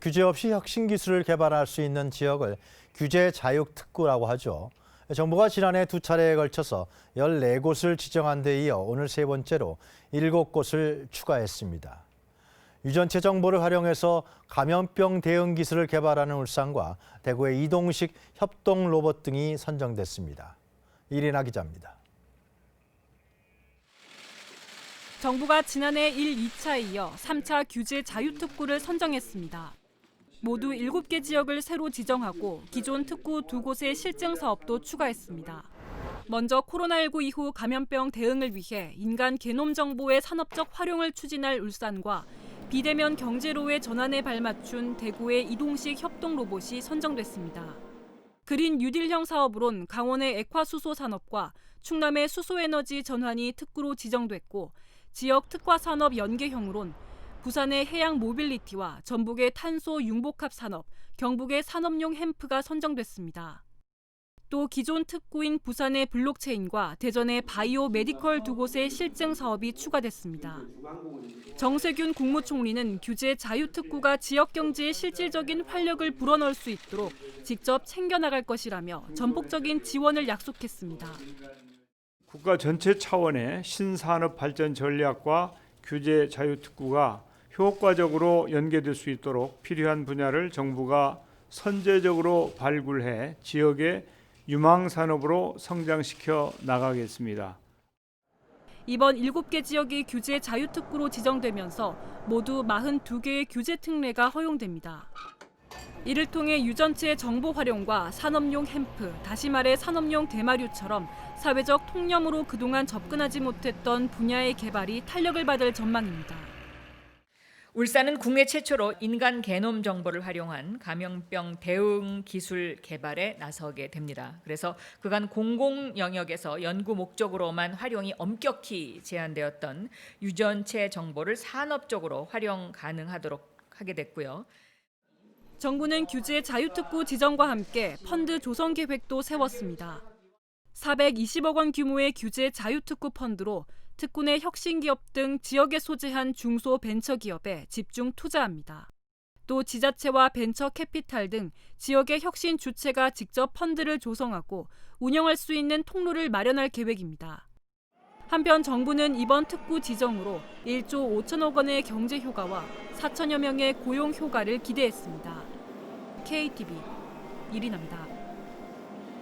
규제 없이 혁신 기술을 개발할 수 있는 지역을 규제 자육 특구라고 하죠. 정부가 지난해 두 차례에 걸쳐서 14곳을 지정한 데 이어 오늘 세 번째로 7곳을 추가했습니다. 유전체 정보를 활용해서 감염병 대응 기술을 개발하는 울산과 대구의 이동식 협동 로봇 등이 선정됐습니다. 이리나 기자입니다. 정부가 지난해 1, 2차에 이어 3차 규제 자유특구를 선정했습니다. 모두 7개 지역을 새로 지정하고 기존 특구 두 곳의 실증 사업도 추가했습니다. 먼저 코로나19 이후 감염병 대응을 위해 인간 게놈 정보의 산업적 활용을 추진할 울산과 비대면 경제로의 전환에 발맞춘 대구의 이동식 협동 로봇이 선정됐습니다. 그린 뉴딜형 사업으론 강원의 액화수소 산업과 충남의 수소에너지 전환이 특구로 지정됐고 지역 특화 산업 연계형으론 부산의 해양 모빌리티와 전북의 탄소 융복합 산업, 경북의 산업용 햄프가 선정됐습니다. 또 기존 특구인 부산의 블록체인과 대전의 바이오 메디컬 두 곳의 실증 사업이 추가됐습니다. 정세균 국무총리는 규제 자유특구가 지역 경제에 실질적인 활력을 불어넣을 수 있도록 직접 챙겨나갈 것이라며 전폭적인 지원을 약속했습니다. 국가 전체 차원의 신산업 발전 전략과 규제 자유특구가 효과적으로 연계될 수 있도록 필요한 분야를 정부가 선제적으로 발굴해 지역의 유망 산업으로 성장시켜 나가겠습니다. 이번 7개 지역이 규제 자유특구로 지정되면서 모두 42개의 규제 특례가 허용됩니다. 이를 통해 유전체 정보 활용과 산업용 햄프, 다시 말해 산업용 대마류처럼 사회적 통념으로 그동안 접근하지 못했던 분야의 개발이 탄력을 받을 전망입니다. 울산은 국내 최초로 인간 게놈 정보를 활용한 감염병 대응 기술 개발에 나서게 됩니다. 그래서 그간 공공 영역에서 연구 목적으로만 활용이 엄격히 제한되었던 유전체 정보를 산업적으로 활용 가능하도록 하게 됐고요. 정부는 규제 자유특구 지정과 함께 펀드 조성 계획도 세웠습니다. 420억 원 규모의 규제 자유특구 펀드로 특구 내 혁신기업 등 지역에 소재한 중소 벤처기업에 집중 투자합니다. 또 지자체와 벤처 캐피탈 등 지역의 혁신 주체가 직접 펀드를 조성하고 운영할 수 있는 통로를 마련할 계획입니다. 한편 정부는 이번 특구 지정으로 1조 5천억 원의 경제 효과와 4천여 명의 고용 효과를 기대했습니다. KTV 이리나입니다.